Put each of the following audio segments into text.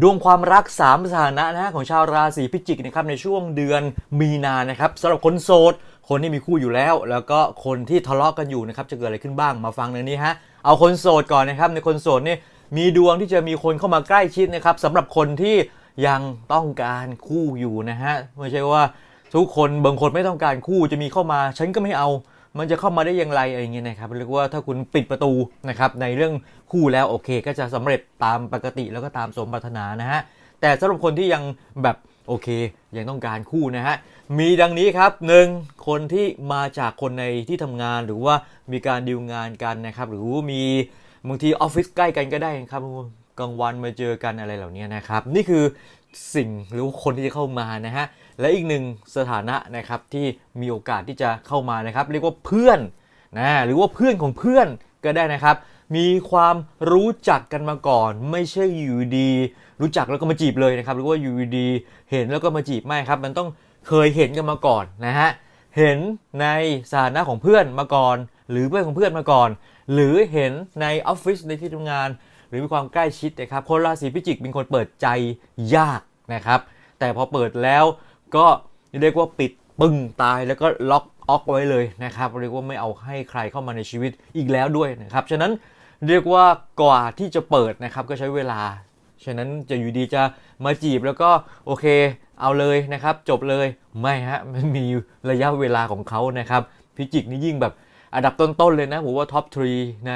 ดวงความรักสามสถานะนะฮะของชาวราศีพิจิกนะครับในช่วงเดือนมีนานะครับสำหรับคนโสด คนที่มีคู่อยู่แล้ว แล้วก็คนที่ทะเลาะกันอยู่นะครับจะเกิดอะไรขึ้นบ้างมาฟังในนี้ฮะเอาคนโสดก่อนนะครับในคนโสดนี่มีดวงที่จะมีคนเข้ามาใกล้ชิดนะครับสำหรับคนที่ยังต้องการคู่อยู่นะฮะไม่ใช่ว่าทุกคนบางคนไม่ต้องการคู่จะมีเข้ามา ฉันก็ไม่เอา มันจะเข้ามาได้อย่างไรอะไรเงี้ยนะครับเรียกว่าถ้าคุณปิดประตูนะครับในเรื่องคู่แล้วโอเค ก็จะสำเร็จตามปกติแล้วก็ตามสมปรารถนานะฮะแต่สำหรับคนที่ยังแบบโอเค ยังต้องการคู่นะฮะ มีดังนี้ครับหนึ่งคนที่มาจากคนในที่ทำงานหรือว่ามีการดีลงานกันนะครับ หรือมีบางทีออฟฟิศใกล้กันก็ได้ครับกลางวันมาเจอกันอะไรเหล่านี้นะครับ นี่คือ สิ่งหรือว่าคนที่จะเข้ามานะฮะ และอีกหนึ่งสถานะนะครับที่มีโอกาสที่จะเข้ามานะครับ เรียกว่าเพื่อนนะหรือว่าเพื่อนของเพื่อนก็ได้นะครับ มีความรู้จักกันมาก่อน ไม่ใช่อยู่ดี รู้จักแล้วก็มาจีบเลยนะครับ หรือว่าอยู่ดี เห็นแล้วก็มาจีบไม่ครับ มันต้องเคยเห็นกันมาก่อนนะฮะเห็นในสถานะของเพื่อนมาก่อน หรือเพื่อนของเพื่อนมาก่อน หรือเห็นในออฟฟิศในที่ทำงาน หรือมีความใกล้ชิดนะครับคนราศีพิจิกเป็นคนเปิดใจยากนะครับ แต่พอเปิดแล้วก็เรียกว่าปิดปึ้งตายแล้วก็ล็อกออกไว้เลยนะครับเรียกว่าไม่เอาให้ใครเข้ามาในชีวิตอีกแล้วด้วยนะครับฉะนั้นเรียกว่ากว่าที่จะเปิดนะครับก็ใช้เวลา ฉะนั้นจะอยู่ดีจะมาจีบแล้วก็โอเคเอาเลยนะครับ จบเลยไม่ฮะมันมีระยะเวลาของเขานะครับพิจิกนี่ยิ่งแบบ อันดับต้นๆเลยนะผมว่าท็อปทรีใน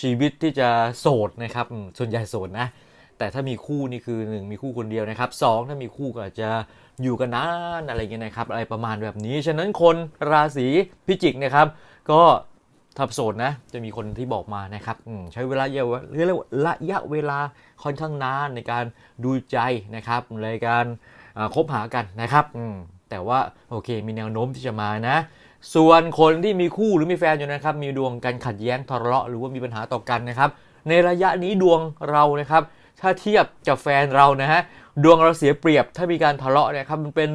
ชีวิตที่จะโสดนะครับส่วนใหญ่โสดนะ แต่ถ้ามีคู่นี่คือ 1 มีคู่คนเดียวนะครับสองถ้ามีคู่ก็อาจจะอยู่กันนานอะไรเงี้ยนะครับ อะไรประมาณแบบนี้ ฉะนั้นคนราศีพิจิกนะครับ ก็ถ้าโสดนะจะมีคนที่บอกมานะครับใช้เวลาเยอะเรียกว่าระยะเวลาค่อนข้างนานในการดูใจนะครับในการคบหากันนะครับแต่ว่าโอเคมีแนวโน้มที่จะมานะ ส่วนคนที่มีคู่หรือมีแฟนอยู่นะครับ มีดวงการขัดแย้งทะเลาะหรือว่ามีปัญหาต่อกันนะครับ ในระยะนี้ดวงเรานะครับ ถ้าเทียบกับแฟนเรานะฮะดวงเราเสียเปรียบถ้ามีการทะเลาะเนะครับมันเป็น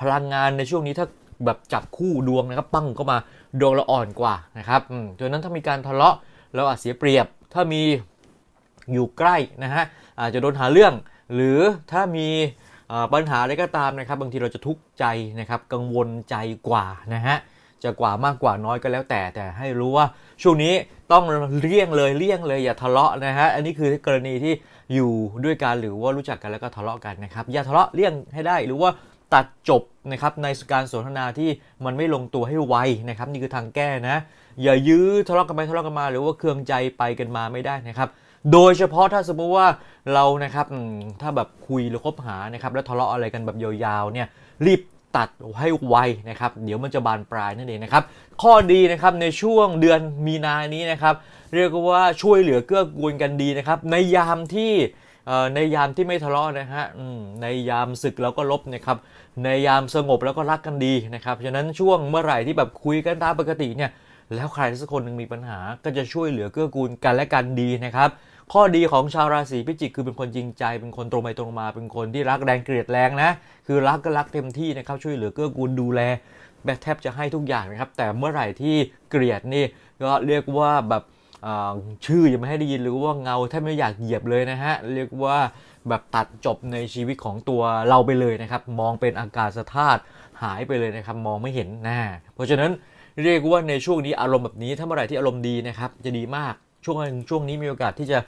พลังงานในช่วงนี้ถ้าแบบจับคู่ดวงนะครับปั้งเข้ามาดวงเราอ่อนกว่านะครับดังนั้นถ้ามีการทะเลาะเราอาจเสียเปรียบ ถ้ามีอยู่ใกล้นะฮะอาจจะโดนหาเรื่อง หรือถ้ามี ปัญหาอะไรก็ตามนะครับ บางทีเราจะทุกข์ใจนะครับกังวลใจกว่านะฮะจะกว่ามากกว่าน้อยก็แล้วแต่แต่ให้รู้ว่าช่วงนี้ต้องเลี่ยงเลยเลี่ยงเลยอย่าทะเลาะนะฮะอันนี้คือกรณีที่อยู่ด้วยกันหรือว่ารู้จักกันแล้วก็ทะเลาะกันนะครับอย่าทะเลาะเลี่ยงให้ได้หรือว่าตัดจบนะครับในการสนทนาที่มันไม่ลงตัวให้ไวนะครับนี่คือทางแก้นะ อย่ายื้อทะเลาะกันไปทะเลาะกันมา หรือว่าเครืองใจไปกันมาไม่ได้นะครับ โดยเฉพาะถ้าสมมติว่าเรานะครับถ้าแบบคุยหรือคบหานะครับแล้วทะเลาะอะไรกันแบบยาวๆเนี่ยรีบตัดให้ไวนะครับ เดี๋ยวมันจะบานปลายนั่นเองนะครับ ข้อดีนะครับในช่วงเดือนมีนานี้นะครับ เรียกว่าช่วยเหลือเกื้อกูลกันดีนะครับ ในยามที่ในยามที่ไม่ทะเลาะนะฮะในยามศึกแล้วก็ลบนะครับ ในยามสงบแล้วก็รักกันดีนะครับฉะนั้นช่วงเมื่อไหร่ที่แบบคุยกันตามปกติเนี่ย แล้วใครสักคนหนึ่งมีปัญหาก็จะช่วยเหลือเกื้อกูลกันและกันดีนะครับข้อดีของชาวราศีพิจิกคือเป็นคนจริงใจ เป็นคนตรงไปตรงมา เป็นคนที่รักแรงเกลียดแรงนะ คือรักก็รักเต็มที่นะครับ ช่วยเหลือเกื้อกูลดูแลแบบแทบจะให้ทุกอย่างนะครับ แต่เมื่อไหร่ที่เกลียดนี่ก็เรียกว่าแบบชื่อยังไม่ให้ได้ยินหรือว่าเงาแทบไม่อยากเหยียบเลยนะฮะ เรียกว่าแบบตัดจบในชีวิตของตัวเราไปเลยนะครับ มองเป็นอากาศธาตุหายไปเลยนะครับ มองไม่เห็นนะเพราะฉะนั้น เรียกว่าในช่วงนี้อารมณ์แบบนี้ถ้าเมื่อไหร่ที่อารมณ์ดีนะครับจะดีมากช่วงช่วงนี้มีโอกาสที่จะ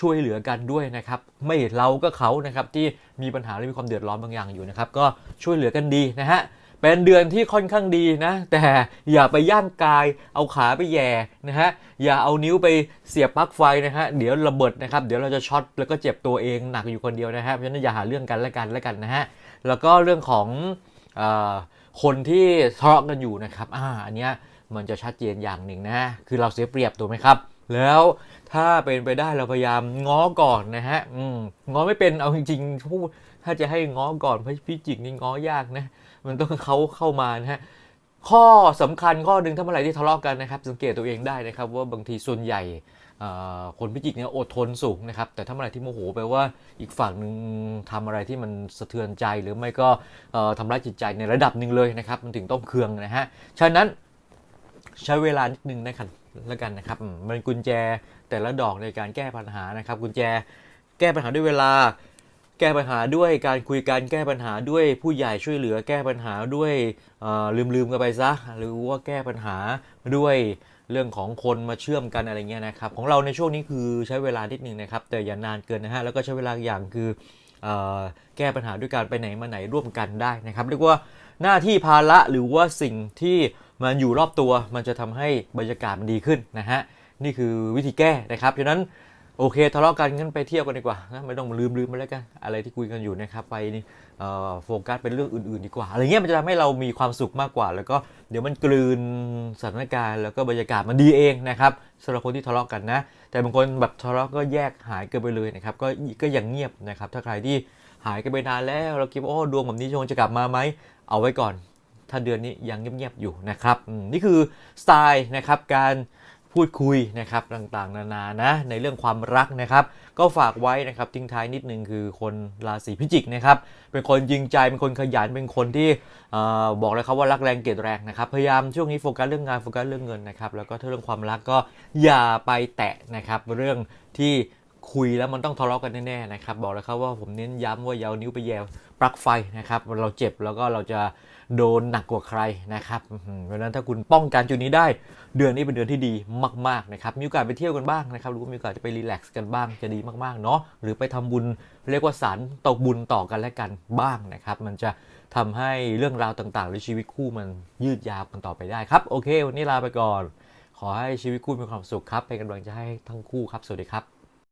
ช่วยเหลือกันด้วยนะครับ ไม่เราก็เขานะครับที่มีปัญหาหรือมีความเดือดร้อนบางอย่างอยู่นะครับ ก็ช่วยเหลือกันดีนะฮะเป็นเดือนที่ค่อนข้างดีนะ แต่อย่าไปย่างกาย เอาขาไปแย่นะฮะอย่าเอานิ้วไปเสียบปลั๊กไฟนะฮะเดี๋ยวระเบิดนะครับเดี๋ยวเราจะช็อตแล้วก็เจ็บตัวเองหนักอยู่คนเดียวนะฮะเพราะฉะนั้นอย่าหาเรื่องกันและกันและกันนะฮะแล้วก็เรื่องของคนที่ทะเลาะกันอยู่นะครับอ่าอันเนี้ยมันจะชัดเจนอย่างหนึ่งนะ คือเราเสียเปรียบถูกไหมครับ แล้วถ้าเป็นไปได้เราพยายามง้อก่อนนะฮะอืมง้อไม่เป็นเอาจริงๆพูดถ้าจะให้ง้อก่อนเพราะพิจิกนี่ง้อยากนะ มันต้องเขาเข้ามานะฮะ ข้อสำคัญข้อหนึ่งถ้าเมื่อไหร่ที่ทะเลาะกันนะครับ สังเกตตัวเองได้นะครับ ว่าบางทีส่วนใหญ่คนพิจิกเนี่ยอดทนสูงนะครับ แต่ถ้าเมื่อไหร่ที่โมโหแปลว่าอีกฝั่งหนึ่งทำอะไรที่มันสะเทือนใจหรือไม่ก็ทำร้ายจิตใจในระดับหนึ่งเลยนะครับ มันถึงต้องเคืองนะฮะฉะนั้นใช้เวลานิดนึงนะครับแล้วกันนะครับมันกุญแจแต่ละดอกในการแก้ปัญหานะครับ กุญแจแก้ปัญหาด้วยเวลา แก้ปัญหาด้วยการคุยกันแก้ปัญหาด้วยผู้ใหญ่ช่วยเหลือแก้ปัญหาด้วยลืมลืมๆกันไปซะ หรือว่าแก้ปัญหาด้วยเรื่องของคนมาเชื่อมกันอะไรเงี้ยนะครับ ของเราในช่วงนี้คือใช้เวลานิดนึงนะครับ แต่อย่านานเกินนะฮะแล้วก็ใช้เวลาอย่างคืออแก้ปัญหาด้วยการไปไหนมาไหนร่วมกันได้นะครับเรียกว่าหน้าที่ภาระหรือว่าสิ่งที่มันอยู่รอบตัว มันจะทำให้บรรยากาศมันดีขึ้นนะฮะนี่คือวิธีแก้นะครับฉะนั้น โอเคทะเลาะกันงั้นไปเที่ยวกันดีกว่านะไม่ต้องลืมลืมมาแล้วกัน อะไรที่คุยกันอยู่นะครับไปนี่โฟกัสเป็นเรื่องอื่นๆดีกว่าอะไรเงี้ยมันจะทำให้เรามีความสุขมากกว่า แล้วก็เดี๋ยวมันกลืนสถานการณ์แล้วก็บรรยากาศมันดีเองนะครับสำหรับคนที่ทะเลาะกันนะ แต่บางคนแบบทะเลาะก็แยกหายกันไปเลยนะครับก็ก็ยังเงียบนะครับถ้าใครที่หายกันไปนานแล้วเราคิดว่าโอ้ดวงแบบนี้ชงจะกลับมาไหมเอาไว้ก่อน ถ้าเดือนนี้ยังเงียบๆอยู่นะครับนี่คือสไตล์นะครับการ พูดคุยนะครับต่างๆ นานานะในเรื่องความรักนะครับ ก็ฝากไว้นะครับทิ้งท้ายนิดนึงคือคนราศีพิจิกนะครับเป็นคนจริงใจเป็นคนขยันเป็นคนที่บอกเลยครับว่ารักแรงเกลียดแรงนะครับพยายามช่วงนี้โฟกัสเรื่องงานโฟกัสเรื่องเงินนะครับแล้วก็ถ้าเรื่องความรักก็อย่าไปแตะนะครับเรื่องที่ คุยแล้วมันต้องทะเลาะกันแน่ๆนะครับบอกเลยครับว่าผมเน้นย้ำว่าอยาวนิ้วไปแยวปลั๊กไฟนะครับเราเจ็บแล้วก็เราจะโดนหนักกว่าใครนะครับเพราะฉะนั้นถ้าคุณป้องกันจุดนี้ได้ เดือนนี้เป็นเดือนที่ดีมากๆนะครับมีโอกาสไปเที่ยวกันบ้างนะครับหรือว่ามีโอกาสจะไปรีแลกซ์กันบ้างจะดีมากๆเนาะหรือไปทำบุญเรียกว่าสารตกบุญต่อกันและกันบ้างนะครับมันจะทำให้เรื่องราวต่างๆในชีวิตคู่มันยืดยาวกันต่อไปได้ครับโอเค วันนี้ลาไปก่อน ขอให้ชีวิตคู่มีความสุขครับเป็นกำลังใจให้ทั้งคู่ครับสวัสดีครับ